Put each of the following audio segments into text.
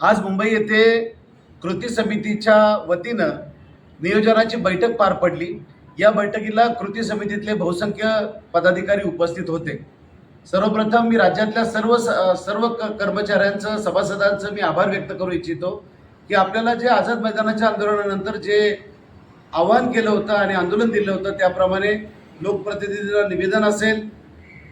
आज मुंबई येथे कृती समितीच्या वतीनं नियोजनाची बैठक पार पडली. या बैठकीला कृती समितीतले बहुसंख्य पदाधिकारी उपस्थित होते. सर्वप्रथम मी राज्यातल्या सर्व स- सर्व क- कर्मचाऱ्यांचं सभासदांचं मी आभार व्यक्त करू इच्छितो की आपल्याला जे आझाद मैदानाच्या आंदोलनानंतर जे आव्हान केलं होतं आणि आंदोलन दिलं होतं त्याप्रमाणे लोकप्रतिनिधींना निवेदन असेल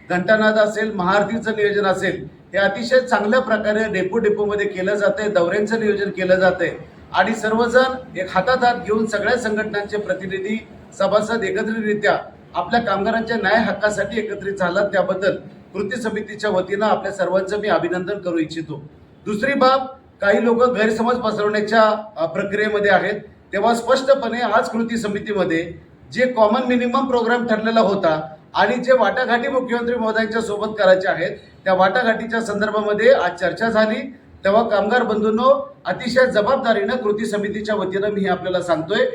घंटानाद असेल महाआरतीचं नियोजन असेल हे अतिशय चांगल्या प्रकारे डेपो डेपोमध्ये केलं जातंय दौऱ्यांचं नियोजन केलं जातंय. आणि सर्वजण एक हातात हात घेऊन सगळ्या संघटनांचे प्रतिनिधी सभासद एकत्रितरित्या आपल्या कामगारांच्या न्याय हक्कासाठी एकत्रित झालात. त्याबद्दल कृती समितीच्या वतीनं आपल्या सर्वांचं मी अभिनंदन करू इच्छितो. दुसरी बाब काही लोक गैरसमज पसरवण्याच्या प्रक्रियेमध्ये आहेत. तेव्हा स्पष्टपणे आज कृती समितीमध्ये जे कॉमन मिनिमम प्रोग्राम ठरलेला होता आणि जे वाटाघाटी मुख्यमंत्री महोदयांच्या सोबत करायचे आहेत त्या वाटाघाटीच्या संदर्भामध्ये आज चर्चा झाली. तेव्हा कामगार बंधूंनो अतिशय जबाबदारीनं कृती समितीच्या वतीनं मी आपल्याला सांगतोय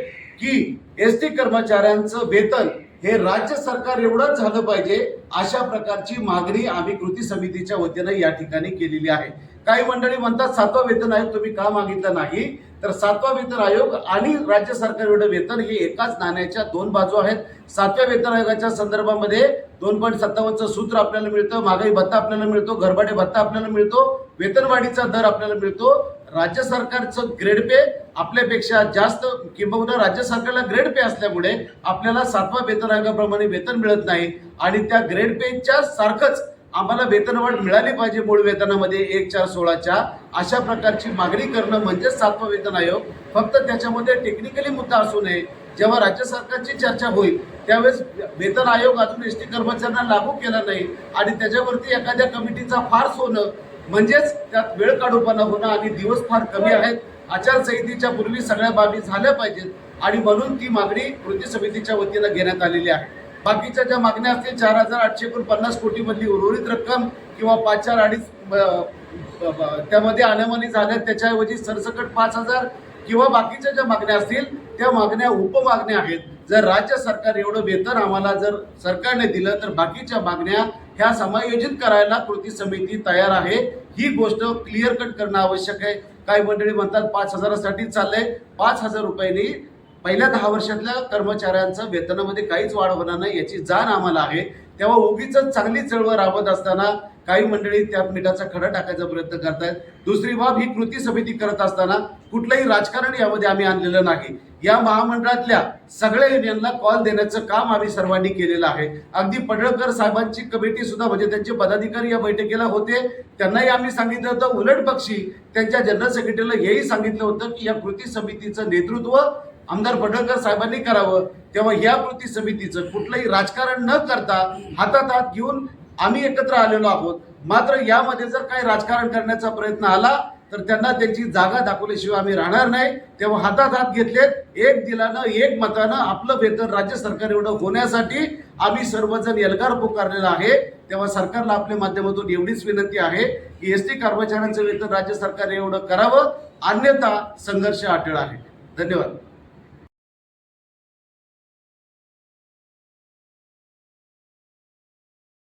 की एस टी कर्मचाऱ्यांचं वेतन हे राज्य सरकार एवढंच झालं पाहिजे अशा प्रकारची मागणी आम्ही कृती समितीच्या वतीनं या ठिकाणी केलेली आहे. काही मंडळी म्हणतात सातवा वेतन आयोग तुम्ही का मागितलं नाही? तर सातवा वेतन आयोग आणि राज्य सरकार एवढं वेतन हे एकाच नाण्याच्या दोन बाजू आहेत. सातव्या वेतन आयोगाच्या संदर्भामध्ये दोन पॉईंट सत्तावन्नचं सूत्र आपल्याला मिळतं महागाई भत्ता आपल्याला मिळतो घरभाडे भत्ता आपल्याला मिळतो वेतनवाढीचा दर आपल्याला मिळतो. राज्य सरकारचं ग्रेड पे आपल्यापेक्षा जास्त किंबहुना राज्य सरकारला ग्रेड पे असल्यामुळे आपल्याला सातवा वेतन आयोगाप्रमाणे वेतन मिळत नाही. आणि त्या ग्रेड पेच्या सारखंच आम्हाला वेतनवाढ मिळाली पाहिजे मूळ वेतनामध्ये एक चार सोळाच्या अशा प्रकारची मागणी करणं म्हणजेच सातवा वेतन आयोग. फक्त त्याच्यामध्ये टेक्निकली मुद्दा असू नये. जेव्हा राज्य सरकारची चर्चा होईल त्यावेळेस वेतन आयोग अजून एस टी कर्मचाऱ्यांना लागू केला नाही. आणि त्याच्यावरती एखाद्या कमिटीचा फार्स होणं म्हणजेच त्यात वेळ काढूपणा होणं आणि दिवस फार कमी आहेत. आचारसंहितेच्या पूर्वी सगळ्या बाबी झाल्या पाहिजेत आणि म्हणून ती मागणी कृती समितीच्या वतीनं घेण्यात आलेली आहे. बाकीच्या ज्या मागण्या असतील चार हजार आठशे एकोणपन्नास कोटीमधली उर्वरित रक्कम किंवा पाच चार अडीच त्यामध्ये अनामनी झाल्या त्याच्याऐवजी सरसकट पाच हजार किंवा बाकीच्या ज्या मागण्या असतील त्या मागण्या उपमागण्या आहेत. जर राज्य सरकार एवढं वेतन आम्हाला जर सरकारने दिलं तर बाकीच्या मागण्या ह्या समायोजित करायला कृती समिती तयार आहे. ही गोष्ट क्लिअर कट करणं आवश्यक आहे. काही मंडळी म्हणतात पाच हजारासाठी चाललंय. पाच हजार रुपयांनी पहिल्या दहा वर्षातल्या कर्मचाऱ्यांचं वेतनामध्ये काहीच वाढ होणार नाही याची जाण आम्हाला आहे. तेव्हा उगीच चांगली चळवळ राबत असताना काही मंडळी त्या मिठाचा खडा टाकायचा प्रयत्न करतायत. दुसरी बाब ही कृती समिती करत असताना कुठलंही राजकारण यामध्ये आम्ही आणलेलं नाही. या महामंडळातल्या सगळ्या युनियनला कॉल देण्याचं काम आम्ही सर्वांनी केलेलं आहे. अगदी पडळकर साहेबांची कमिटी सुद्धा म्हणजे त्यांचे पदाधिकारी या बैठकीला होते. त्यांनाही आम्ही सांगितलं होतं उलट पक्षी त्यांच्या जनरल सेक्रेटरीला हेही सांगितलं होतं की या कृती समितीचं नेतृत्व आमदार पडळकर साहेबांनी करावं. तेव्हा या कृती समितीचं कुठलंही राजकारण न करता हातात हात घेऊन आम्ही एकत्र आलेलो आहोत. मात्र यामध्ये जर काही राजकारण करण्याचा प्रयत्न आला तर त्यांना त्यांची जागा दाखवल्याशिवाय आम्ही राहणार नाही. तेव्हा हातात हात घेतलेत. एक दिलानं एक मतानं आपलं वेतन राज्य सरकार एवढं होण्यासाठी आम्ही सर्वजण एल्गार पुकारलेला आहे. तेव्हा सरकारला आपल्या माध्यमातून एवढीच विनंती आहे की एस टी कर्मचाऱ्यांचं वेतन राज्य सरकार एवढं करावं. अन्यथा संघर्ष अटळ आहे. धन्यवाद.